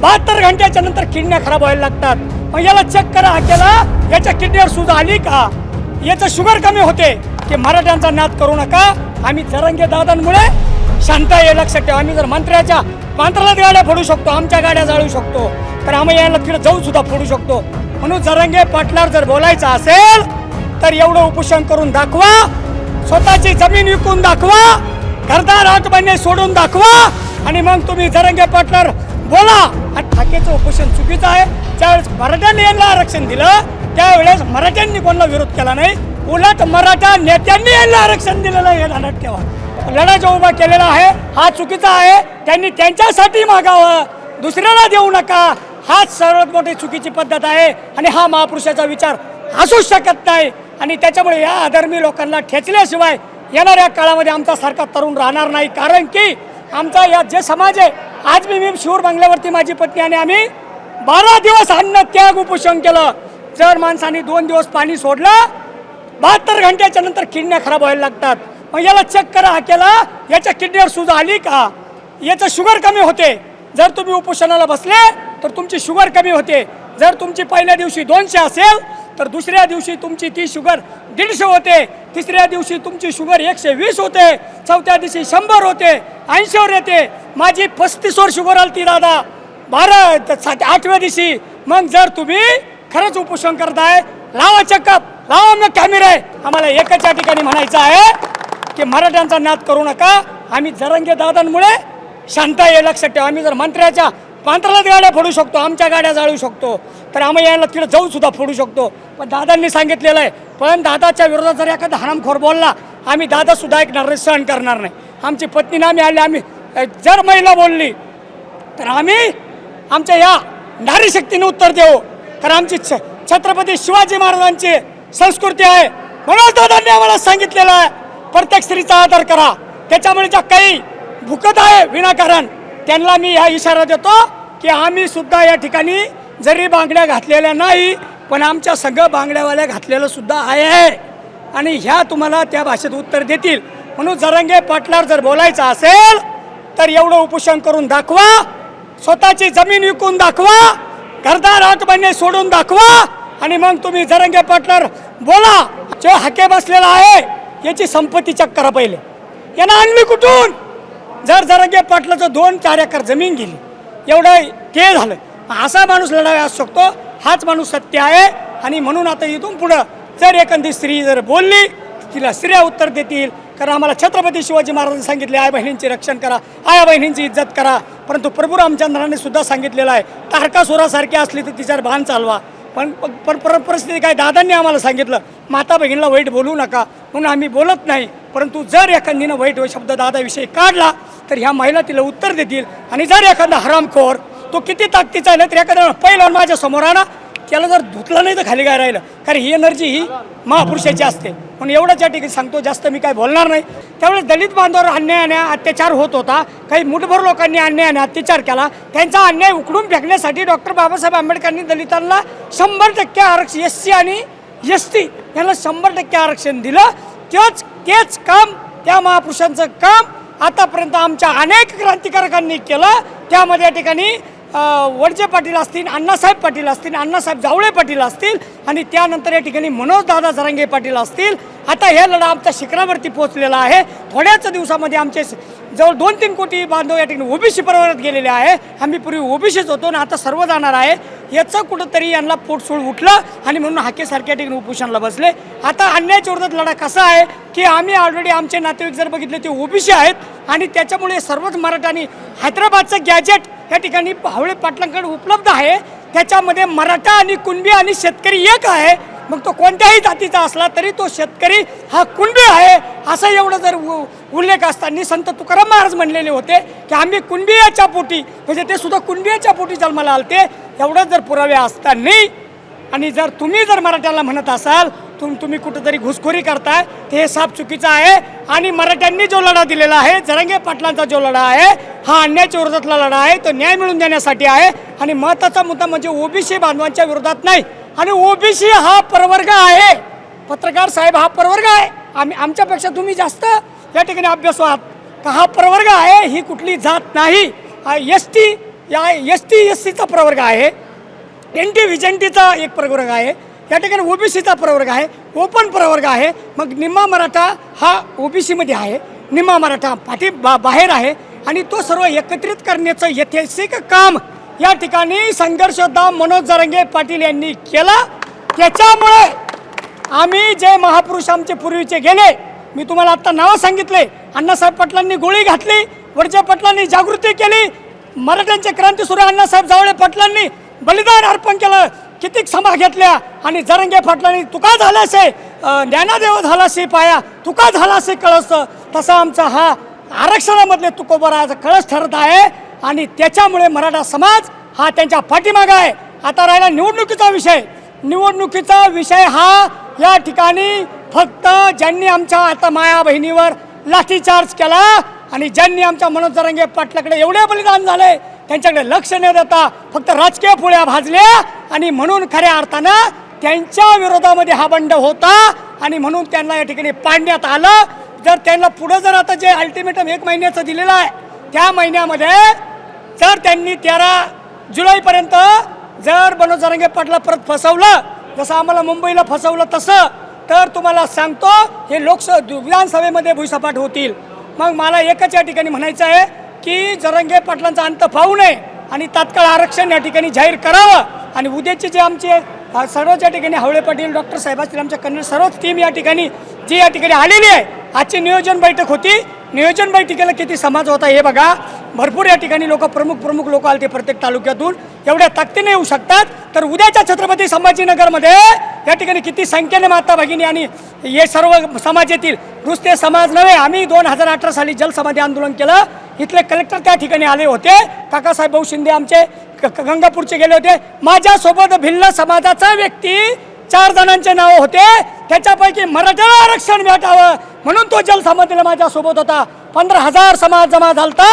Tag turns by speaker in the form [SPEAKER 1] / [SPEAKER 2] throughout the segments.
[SPEAKER 1] बहात्तर घंट्याच्या नंतर किडण्या खराब व्हायला लागतात. मग याला चेक करा केला याच्या किडनीवर सुद्धा आली का? याचं शुगर कमी होते. की मराठ्यांचा नाद करू नका. आम्ही जरंगे दादांमुळे शांत आहे लक्षात ठेवा. आम्ही जर मंत्र्याच्या मंत्रालयात गाड्या फोडू शकतो आमच्या गाड्या जाळू शकतो तर आम्ही याला तिकडे जाऊन सुद्धा फोडू शकतो. म्हणून जरंगे पाटलावर जर बोलायचं असेल तर एवढं उपोषण करून दाखवा. स्वतःची जमीन विकून दाखवा. घरदार आठ महिने सोडून दाखवा. आणि मग तुम्ही जरंगे पाटलावर बोला. हा ठाकेचं उपोषण चुकीचं आहे. ज्यावेळेस मराठ्यांनी यांना आरक्षण दिलं त्यावेळेस मराठ्यांनी कोणाला विरोध केला नाही? उलट मराठा नेत्यांनी यांना आरक्षण दिलेलं हे ध्यानात ठेवा. लढा जो उभा केलेला आहे हा चुकीचा आहे. त्यांनी त्यांच्यासाठी मागावं. दुसऱ्याला देऊ नका. हाच सर्वात मोठी चुकीची पद्धत आहे आणि हा महापुरुषाचा विचार असूच शकत नाही. आणि त्याच्यामुळे या अधर्मी लोकांना ठेचल्याशिवाय येणाऱ्या काळामध्ये आमचा सारखा तरुण राहणार नाही. कारण की आमचा या जे समाज आहे आज मी मी शिवर बंगल्यावरती माझी पत्नी आणि आम्ही बारा दिवस अन्न त्याग उपोषण केलं. जर माणसाने दोन दिवस पाणी सोडलं बहात्तर घंट्याच्या नंतर किडण्या खराब व्हायला लागतात. मग याला चेक करा हा केला याच्या किडनीवर सुद्धा आली का? याचं शुगर कमी होते. जर तुम्ही उपोषणाला बसले तर तुमची शुगर कमी होते. जर तुमची पहिल्या दिवशी दोनशे असेल तर दुसऱ्या दिवशी तुमची ती शुगर दीडशे होते. तिसऱ्या दिवशी तुमची शुगर एकशे वीस होते. चौथ्या दिवशी शंभर होते. ऐंशीवर येते. माझी पस्तीसवर शुगर आली ती दादा. बारा सात आठव्या दिवशी. मग जर तुम्ही खरंच उपोषण करताय लावा चक्कप. लावा मग कॅमेरा. आहे आम्हाला एकाच्या या ठिकाणी म्हणायचं आहे की मराठ्यांचा नाद करू नका. आम्ही जरंगे दादांमुळे शांत आहे लक्षात ठेवा. आम्ही जर मंत्र्याच्या मंत्रालयात गाड्या फोडू शकतो आमच्या गाड्या जाळू शकतो. तर आम्ही यायला तिकडे जाऊनसुद्धा फोडू शकतो. पण दादांनी सांगितलेलं आहे पण दादाच्या विरोधात जर एखादा हरामखोर बोलला आम्ही दादा सुद्धा ऐकणार नाही सहन करणार नाही. आमची पत्नी आम्ही आली आम्ही जर महिला बोलली तर आम्ही आमच्या या नारी शक्तीने उत्तर देऊ. तर आमची छ- छत्रपती शिवाजी महाराजांची संस्कृती आहे म्हणून दादांनी आम्हाला सांगितलेलं आहे प्रत्येक स्त्रीचा आदर करा. त्याच्यामुळे ज्या काही भुकत आहे विनाकारण त्यांना मी हा इशारा देतो की आम्ही सुद्धा या ठिकाणी जरी बांगड्या घातलेल्या नाही पण आमच्या सगळं बांगड्यावाल्या घातलेलं सुद्धा आहे. आणि ह्या तुम्हाला त्या भाषेत उत्तर देतील. म्हणून जरंगे पाटलावर जर बोलायचं असेल तर एवढं उपोषण करून दाखवा स्वतःची जमीन विकून दाखवा घरदार आठ महिने सोडून दाखवा आणि मग तुम्ही जरंगे पाटलावर बोला जो हाके बसलेला आहे याची संपत्ती चेक करा पहिले. यांना आणली कुठून? जर जरंगे पाटलाचं दोन चार एकर जमीन गेली एवढं ते झालं. असा माणूस लढावा असू शकतो हाच माणूस सत्य आहे. आणि म्हणून आता इथून पुढं जर एखादी स्त्री जर बोलली तिला स्त्रिया उत्तर देतील. कारण आम्हाला छत्रपती शिवाजी महाराजांनी सांगितले आई बहिणींचे रक्षण करा आया बहिणींची इज्जत करा. परंतु प्रभू रामचंद्राने सुद्धा सांगितलेलं आहे तारकासुरासारखी असली तर तिच्यावर भान चालवा. पण पण पर परिस्थिती काय? दादांनी आम्हाला सांगितलं माता बहिणीला वाईट बोलू नका. म्हणून आम्ही बोलत नाही. परंतु जर एखादीनं वाईट शब्द दादाविषयी काढला तर ह्या महिला तिला उत्तर देतील. आणि जर एखादा हरामखोर तो किती ताकदीचा आहे ना तर एखादा पहिला माझ्यासमोर आणा. त्याला जर धुतलं नाही तर खाली काय राहिलं. कारण ही एनर्जी ही महापुरुषाची असते. पण एवढंच या ठिकाणी सांगतो जास्त मी काय बोलणार नाही. त्यामुळे दलित बांधवावर अन्याय आणि अत्याचार होत होता. काही मुठभर लोकांनी अन्याय आणि अत्याचार केला. त्यांचा अन्याय उकडून फेकण्यासाठी डॉक्टर बाबासाहेब आंबेडकरांनी दलितांना शंभर टक्के आरक्षण एस सी आणि एस टी यांना शंभर टक्के आरक्षण दिलं. तेच तेच काम त्या महापुरुषांचं काम आतापर्यंत आमच्या अनेक क्रांतिकारकांनी केलं. त्यामध्ये या ठिकाणी वडजे पाटील असतील अण्णासाहेब पाटील असतील अण्णासाहेब जावळे पाटील असतील आणि त्यानंतर या ठिकाणी मनोजदादा जरांगे पाटील असतील. आता हे लढा आमच्या शिखरावरती पोहोचलेला आहे. थोड्याच दिवसामध्ये आमचे जवळ दोन तीन कोटी बांधव या ठिकाणी ओबीसी प्रवर्गात गेलेले आहे. आम्ही पूर्वी ओबीसीच होतो आणि आता सर्व जाणार आहे. याचं कुठंतरी यांना पोटसूळ उठलं आणि म्हणून हाकेसारख्या ठिकाणी उपोषणाला बसले. आता अन्यायाच्या विरोधात लढा कसा आहे की आम्ही ऑलरेडी आमचे नातेवाईक जर बघितले ते ओबीसी आहेत आणि त्याच्यामुळे सर्वच मराठाने हैदराबादचं गॅजेट या ठिकाणी भावळे पाटलांकडे उपलब्ध आहे. त्याच्यामध्ये मराठा आणि कुणबी आणि शेतकरी एक आहे. मग तो कोणत्याही जातीचा असला तरी तो शेतकरी हा कुणबी आहे असं एवढं जर उ- उल्लेख असताना संत तुकाराम महाराज म्हणलेले होते की आम्ही कुणबियाच्या पोटी म्हणजे ते सुद्धा कुणबियाच्या पोटी जन्माला आलते एवढं जर पुरावे असताना आणि जर तुम्ही जर मराठ्याला म्हणत असाल तुम तुम्ही कुठंतरी घुसखोरी करताय ते हे साफ चुकीचं आहे आणि मराठ्यांनी जो लढा दिलेला आहे जरंगे पाटलांचा जो लढा आहे हा अन्यायाच्या विरोधातला लढा आहे तो न्याय मिळवून देण्यासाठी आहे आणि महत्त्वाचा मुद्दा म्हणजे ओबीसी बांधवांच्या विरोधात नाही. आणि ओबीसी हा प्रवर्ग आहे. पत्रकार साहेब हा प्रवर्ग आहे. आम्ही आमच्यापेक्षा तुम्ही जास्त या ठिकाणी अभ्यास आहात. का हा प्रवर्ग आहे ही कुठली जात नाही. एस टी या एस टी एस सीचा प्रवर्ग आहे. एन टी व्हिजंटीचा एक प्रवर्ग आहे. या ठिकाणी ओबीसीचा प्रवर्ग आहे. ओपन प्रवर्ग आहे. मग निम्मा मराठा हा ओबीसीमध्ये आहे. निम्मा मराठा पाठी बा बाहेर आहे. आणि तो सर्व एकत्रित करण्याचं ऐतिहासिक काम या ठिकाणी संघर्षोद्धा मनोज जरंगे पाटील यांनी केला. त्याच्यामुळे आम्ही जे महापुरुष आमचे पूर्वीचे गेले मी तुम्हाला आत्ता नावं सांगितले. अण्णासाहेब पाटलांनी गोळी घातली वरच्या पाटलांनी जागृती केली मराठ्यांचे क्रांतीसूर्य अण्णासाहेब जावळे पाटलांनी बलिदान अर्पण केलं कितीक सभा घेतल्या आणि जरंगे पाटलांनी तुका झालासे ज्ञानादेव झालासे पाया तुका झालासे कळस. तसा आमचा हा आरक्षणामधले तुकोबराचा कळस ठरत आहे. आणि त्याच्यामुळे मराठा समाज हा त्यांच्या पाठीमागा आहे. आता राहिला निवडणुकीचा विषय. निवडणुकीचा विषय हा या ठिकाणी फक्त ज्यांनी आमच्या आता माया बहिणीवर लाठीचार्ज केला आणि ज्यांनी आमच्या मनोज जरंगे पाटलाकडे एवढे बलिदान झाले त्यांच्याकडे लक्ष न देता फक्त राजकीय पुळ्या भाजल्या आणि म्हणून खऱ्या अर्थानं त्यांच्या विरोधामध्ये हा बंड होता आणि म्हणून त्यांना या ठिकाणी पाडण्यात आलं. जर त्यांना पुढं जर आता जे अल्टिमेटम एक महिन्याचं दिलेलं आहे त्या महिन्यामध्ये जर त्यांनी तेरा जुलैपर्यंत जर मनोज जरांगे पाटला परत फसवलं जसं आम्हाला मुंबईला फसवलं तसं तर तुम्हाला सांगतो हे लोकस विधानसभेमध्ये भुईसपाट होतील. मग मला एकच या ठिकाणी म्हणायचं आहे की जरंगे पाटलांचा अंत पाहू नये आणि तात्काळ आरक्षण या ठिकाणी जाहीर करावं. आणि उद्याचे जे आमचे सर्वच या ठिकाणी हावळे पाटील डॉक्टर साहेब असतील आमच्या कन्नड सर्वच टीम या ठिकाणी जी या ठिकाणी आलेली आहे आजची नियोजन बैठक होती नियोजन बैठकीला किती समाज होता हे बघा. भरपूर या ठिकाणी लोक प्रमुख प्रमुख लोक आले ते प्रत्येक तालुक्यातून. एवढ्या ताकदीने येऊ शकतात. तर उद्याच्या छत्रपती संभाजीनगरमध्ये या ठिकाणी किती संख्येने माता भगिनी आणि हे सर्व समाज येतील. नुसते समाज नव्हे आम्ही दोन हजार अठरा साली जलसमाधी आंदोलन केलं. इथले कलेक्टर त्या ठिकाणी आले होते. काकासाहेब भाऊ शिंदे आमचे गंगापूरचे गेले होते. माझ्यासोबत भिल्ल समाजाचा व्यक्ती चार जणांचे नाव होते. त्याच्यापैकी मराठ्याला आरक्षण भेटावं म्हणून तो जलसमाधीला माझ्यासोबत होता. पंधरा हजार समाज जमा झालता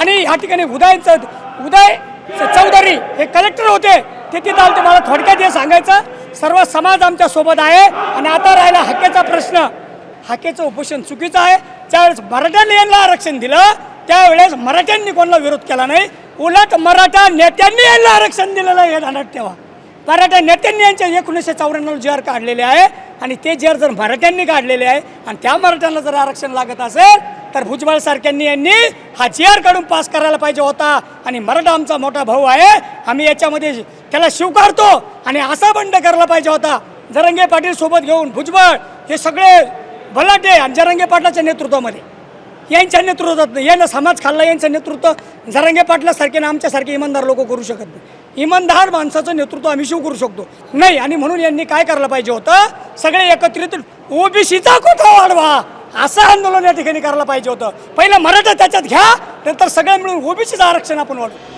[SPEAKER 1] आणि या ठिकाणी उदयचं उदय चौधरी हे कलेक्टर होते. ते तिथं आले मला थोडक्यात हे सांगायचं. सर्व समाज आमच्यासोबत आहे. आणि आता राहिला हाकेचा प्रश्न. हाकेचं उपोषण चुकीचं आहे. ज्यावेळेस मराठ्यांनी यांना आरक्षण दिलं त्यावेळेस मराठ्यांनी कोणाला विरोध केला नाही. उलट मराठा नेत्यांनी यांना आरक्षण दिलेलं हे ध्यानात ठेवा. मराठा नेत्यांनी यांच्या एकोणीसशे चौऱ्याण्णव जर काढलेले आहे आणि ते जर जर मराठ्यांनी काढलेले आहे आणि त्या मराठ्यांना जर आरक्षण लागत असेल तर भुजबळ सारख्यांनी यांनी हा जी आर काढून पास करायला पाहिजे होता. आणि मराठा आमचा मोठा भाऊ आहे आम्ही याच्यामध्ये त्याला स्वीकारतो आणि असा बंड करायला पाहिजे होता. जरंगे पाटील सोबत घेऊन भुजबळ हे सगळे भलाटे आणि जरंगे पाटलाच्या नेतृत्वामध्ये यांच्या नेतृत्वात यानं समाज खाल्ला यांचं नेतृत्व जरंगे पाटलासारखे ना आमच्यासारखे इमानदार लोक करू शकत नाही. इमानदार माणसाचं नेतृत्व आम्ही शिव करू शकतो. नाही आणि म्हणून यांनी काय करायला पाहिजे होतं? सगळे एकत्रित ओबीसीचा कोठा वाढवा? असं आंदोलन या ठिकाणी करायला पाहिजे होतं. पहिलं मराठा त्याच्यात घ्या नंतर सगळे मिळून ओबीसीचं आरक्षण आपण वाढू